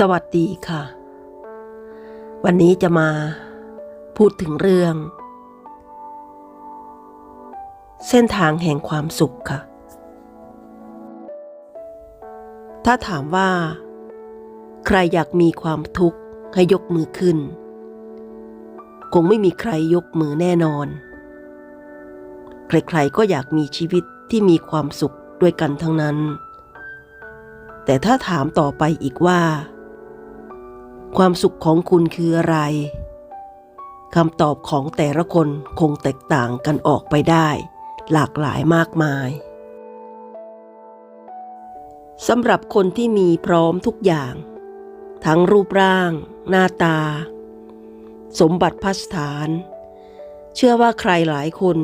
สวัสดีค่ะ วันนี้จะมาพูดถึงเรื่อง เส้นทางแห่งความสุขค่ะ ถ้าถามว่า ใครอยากมีความทุกข์ให้ยกมือขึ้น คงไม่มีใครยกมือแน่นอน ใครๆก็อยากมีชีวิตที่มีความสุขด้วยกันทั้งนั้นแต่ถ้าถามต่อไปอีกว่า ความสุขของคุณคืออะไรคำตอบของแต่ละคนคงแตกต่างกันออกไปได้ หลากหลายมากมายสำหรับคนที่มีพร้อมทุกอย่าง ทั้งรูปร่าง หน้าตา สมบัติพัสถาน เชื่อว่าใครหลายคน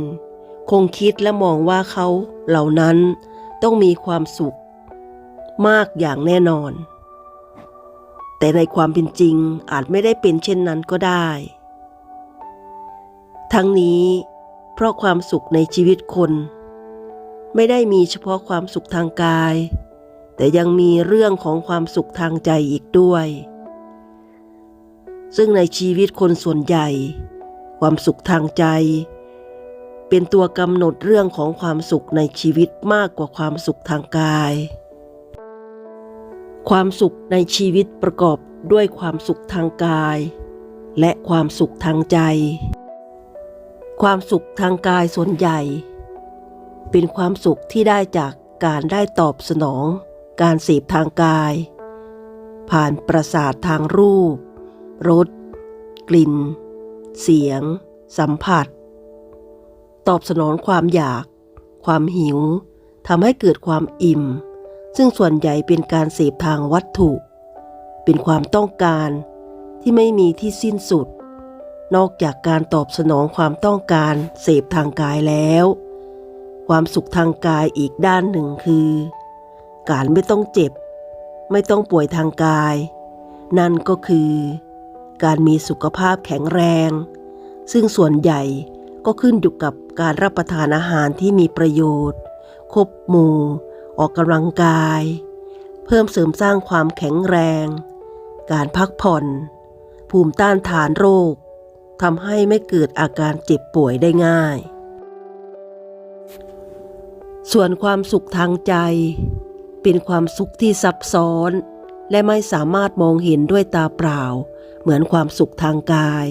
คงคิดและมองว่าเขาเหล่านั้นต้องมีความสุข มากอย่างแน่นอน แต่ในความเป็นจริงอาจไม่ได้เป็นเช่นนั้นก็ได้ ทั้งนี้ เพราะความสุขในชีวิตคน ไม่ได้มีเฉพาะความสุขทางกาย แต่ยังมีเรื่องของความสุขทางใจอีกด้วย ซึ่งในชีวิตคนส่วนใหญ่ ความสุขทางใจ เป็นตัวกำหนดเรื่องของความสุขในชีวิตมากกว่าความสุขทางกาย ความสุขในชีวิตประกอบด้วยความสุขทางกาย และความสุขทางใจ ความสุขทางกายส่วนใหญ่ เป็นความสุขที่ได้จากการได้ตอบสนอง การเสพทางกาย ผ่านประสาททางรูปรสกลิ่น เสียง สัมผัส ตอบสนองความอยาก ความหิวทำให้เกิดความอิ่ม ซึ่งส่วนใหญ่เป็นการเสพทางวัตถุ เป็นความต้องการที่ไม่มีที่สิ้นสุด นอกจากการตอบสนองความต้องการเสพทางกายแล้ว ความสุขทางกายอีกด้านหนึ่งคือ การไม่ต้องเจ็บ ไม่ต้องป่วยทางกาย นั่นก็คือ การมีสุขภาพแข็งแรง ซึ่งส่วนใหญ่ก็ขึ้นอยู่กับการรับประทานอาหารที่มีประโยชน์ ครบหมู่ ออกกำลังกาย เพิ่มเสริมสร้างความแข็งแรง การพักผ่อน ภูมิต้านทานโรคทำให้ไม่เกิดอาการเจ็บป่วยได้ง่าย ส่วนความสุขทางใจ เป็นความสุขที่ซับซ้อน และไม่สามารถมองเห็นด้วยตาเปล่า เหมือนความสุขทางกาย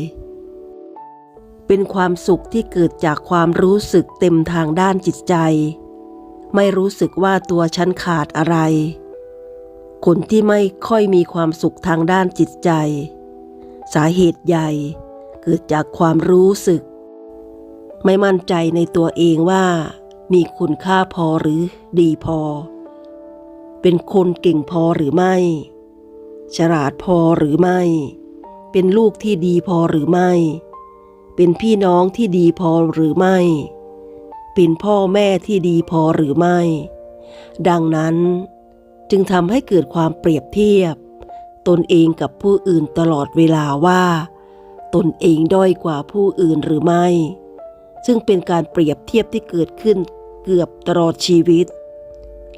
เป็นความสุขที่เกิดจากความรู้สึกเต็มทางด้านจิตใจ ไม่รู้สึกว่าตัวฉันขาดอะไร คนที่ไม่ค่อยมีความสุขทางด้านจิตใจ สาเหตุใหญ่เกิดจากความรู้สึก ไม่มั่นใจในตัวเองว่า มีคุณค่าพอหรือดีพอ เป็นคนเก่งพอหรือไม่ ฉลาดพอหรือไม่ เป็นลูกที่ดีพอหรือไม่ เป็นพี่น้องที่ดีพอหรือไม่ เป็นพ่อแม่ที่ดีพอหรือไม่ ดังนั้นจึงทำให้เกิดความเปรียบเทียบ ตนเองกับผู้อื่นตลอดเวลาว่า ตนเองด้อยกว่าผู้อื่นหรือไม่ ซึ่งเป็นการเปรียบเทียบที่เกิดขึ้นเกือบตลอดชีวิต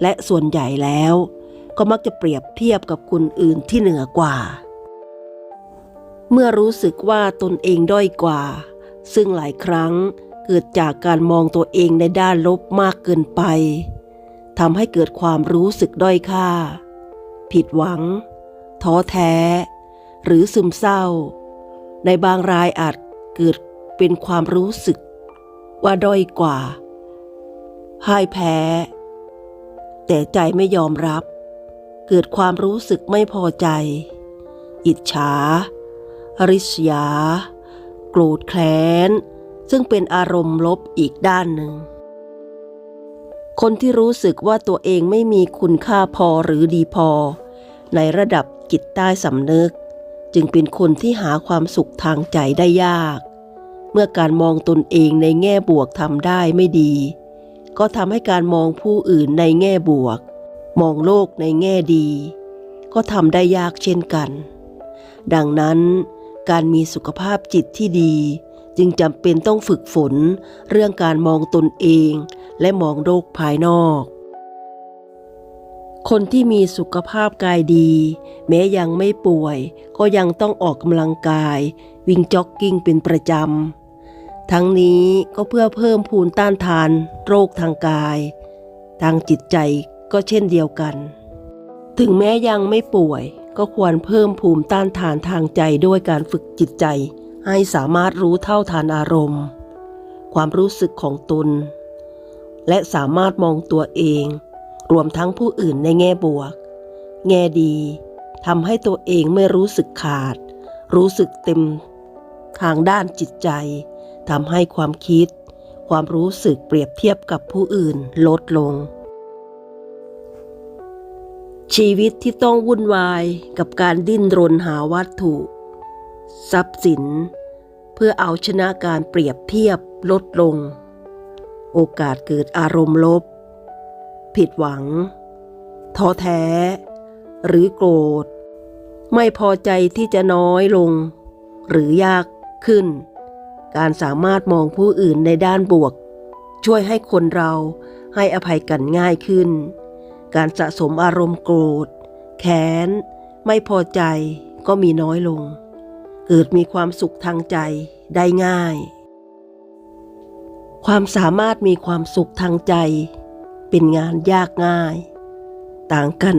และส่วนใหญ่แล้ว ก็มักจะเปรียบเทียบกับคนอื่นที่เหนือกว่า เมื่อรู้สึกว่าตนเองด้อยกว่า ซึ่งหลายครั้ง เกิดจากการมองตัวเองในด้านลบมากเกินไปทำให้เกิดความรู้สึกด้อยค่า ผิดหวัง ท้อแท้ หรือซึมเศร้า ในบางรายอาจเกิดเป็นความรู้สึก ว่าด้อยกว่าพ่ายแพ้ แต่ใจไม่ยอมรับ เกิดความรู้สึกไม่พอใจ อิจฉา ริษยา โกรธแค้น ซึ่งเป็นอารมณ์ลบอีกด้านหนึ่ง คนที่รู้สึกว่าตัวเองไม่มีคุณค่าพอหรือดีพอ ในระดับจิตใต้สำนึก จึงเป็นคนที่หาความสุขทางใจได้ยาก เมื่อการมองตนเองในแง่บวกทำได้ไม่ดี ก็ทำให้การมองผู้อื่นในแง่บวก มองโลกในแง่ดี ก็ทำได้ยากเช่นกัน ดังนั้นการมีสุขภาพจิตที่ดี จึงจำเป็นต้องฝึกฝน เรื่องการมองตนเอง และมองโลกภายนอก คนที่มีสุขภาพกายดี แม้ยังไม่ป่วย ก็ยังต้องออกกำลังกาย วิ่งจ็อกกิ้งเป็นประจำ ทั้งนี้ก็เพื่อเพิ่มภูมิต้านทาน โรคทางกาย ทางจิตใจก็เช่นเดียวกัน ถึงแม้ยังไม่ป่วยก็ควรเพิ่มภูมิต้านทานทางใจด้วยการฝึกจิตใจ ให้สามารถรู้เท่าทานอารมณ์ ความรู้สึกของตน และสามารถมองตัวเอง รวมทั้งผู้อื่นในแง่บวก แง่ดีทำให้ตัวเองไม่รู้สึกขาด รู้สึกเต็ม ทางด้านจิตใจทำให้ความคิด ความรู้สึกเปรียบเทียบกับผู้อื่นลดลง ชีวิตที่ต้องวุ่นวายกับการดิ้นรนหาวัตถุ ทรัพย์สิน เพื่อเอาชนะการเปรียบเทียบลดลง โอกาสเกิดอารมณ์ลบ ผิดหวัง ท้อแท้ หรือโกรธ ไม่พอใจที่จะน้อยลง หรือยากขึ้น การสามารถมองผู้อื่นในด้านบวก ช่วยให้คนเราให้อภัยกันง่ายขึ้น การสะสมอารมณ์โกรธ แค้น ไม่พอใจก็มีน้อยลง เกิดมีความสุขทางใจได้ง่าย ความสามารถมีความสุขทางใจ เป็นงานยากง่าย ต่างกัน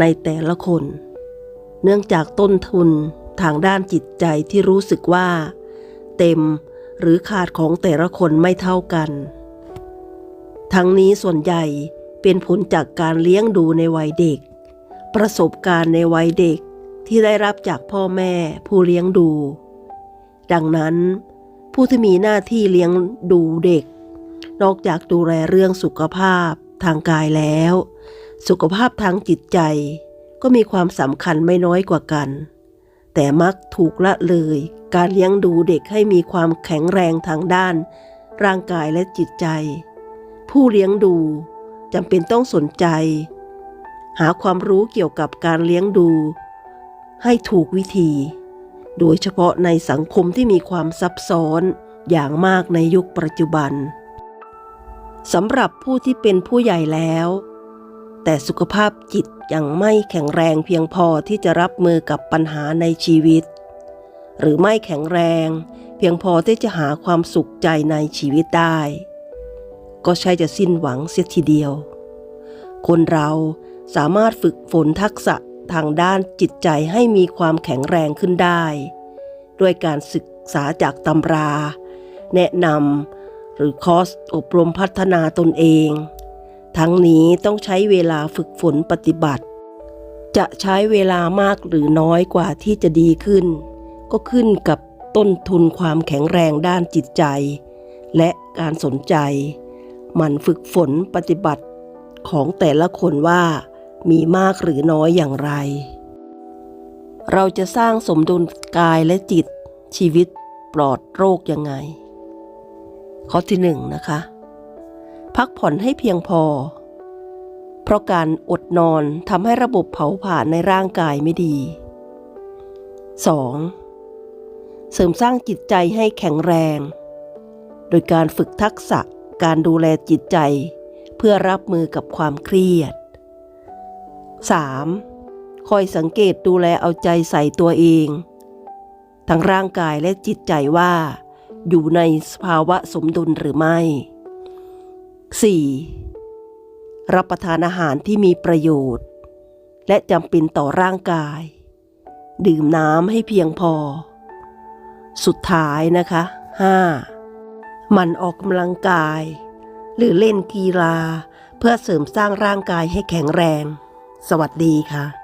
ในแต่ละคน เนื่องจากต้นทุนทางด้านจิตใจที่รู้สึกว่า เต็มหรือขาดของแต่ละคนไม่เท่ากัน ทั้งนี้ส่วนใหญ่เป็นผลจากการเลี้ยงดูในวัยเด็ก ประสบการณ์ในวัยเด็ก ที่ได้รับจากพ่อแม่ผู้เลี้ยงดู ดังนั้น ผู้ที่มีหน้าที่เลี้ยงดูเด็ก นอกจากดูแลเรื่องสุขภาพทางกายแล้ว สุขภาพทางจิตใจก็มีความสำคัญไม่น้อยกว่ากัน แต่มักถูกละเลย การเลี้ยงดูเด็กให้มีความแข็งแรงทางด้าน ร่างกายและจิตใจ ผู้เลี้ยงดูจำเป็นต้องสนใจ หาความรู้เกี่ยวกับการเลี้ยงดู ให้ถูกวิธี โดยเฉพาะในสังคมที่มีความซับซ้อนอย่างมากในยุคปัจจุบันสำหรับผู้ที่เป็นผู้ใหญ่แล้ว แต่สุขภาพจิตยังไม่แข็งแรงเพียงพอที่จะรับมือกับปัญหาในชีวิต หรือไม่แข็งแรง เพียงพอที่จะหาความสุขใจในชีวิตได้ ก็ใช่จะสิ้นหวังเสียทีเดียว คนเราสามารถฝึกฝนทักษะ ทางด้านจิตใจให้มีความแข็งแรงขึ้นได้ ด้วยการศึกษาจากตำรา แนะนำหรือคอร์สอบรมพัฒนาตนเอง ทั้งนี้ต้องใช้เวลาฝึกฝนปฏิบัติ จะใช้เวลามากหรือน้อยกว่าที่จะดีขึ้น ก็ขึ้นกับต้นทุนความแข็งแรงด้านจิตใจ และการสนใจหมันฝึกฝนปฏิบัติของแต่ละคนว่า มีมากหรือน้อยอย่างไร เราจะสร้างสมดุลกายและจิตชีวิตปลอดโรคยังไง ข้อที่หนึ่งนะคะ พักผ่อนให้เพียงพอ เพราะการอดนอนทำให้ระบบเผาผลาญในร่างกายไม่ดี 2. เสริมสร้างจิตใจให้แข็งแรง โดยการฝึกทักษะการดูแลจิตใจ เพื่อรับมือกับความเครียด 3. คอยสังเกตดูแลเอาใจใส่ตัวเอง ทั้งร่างกายและจิตใจว่า อยู่ในสภาวะสมดุลหรือไม่ 4. รับประทานอาหารที่มีประโยชน์ และจำเป็นต่อร่างกาย ดื่มน้ำให้เพียงพอ สุดท้ายนะคะ 5. มันออกกำลังกาย หรือเล่นกีฬา เพื่อเสริมสร้างร่างกายให้แข็งแรง สวัสดีค่ะ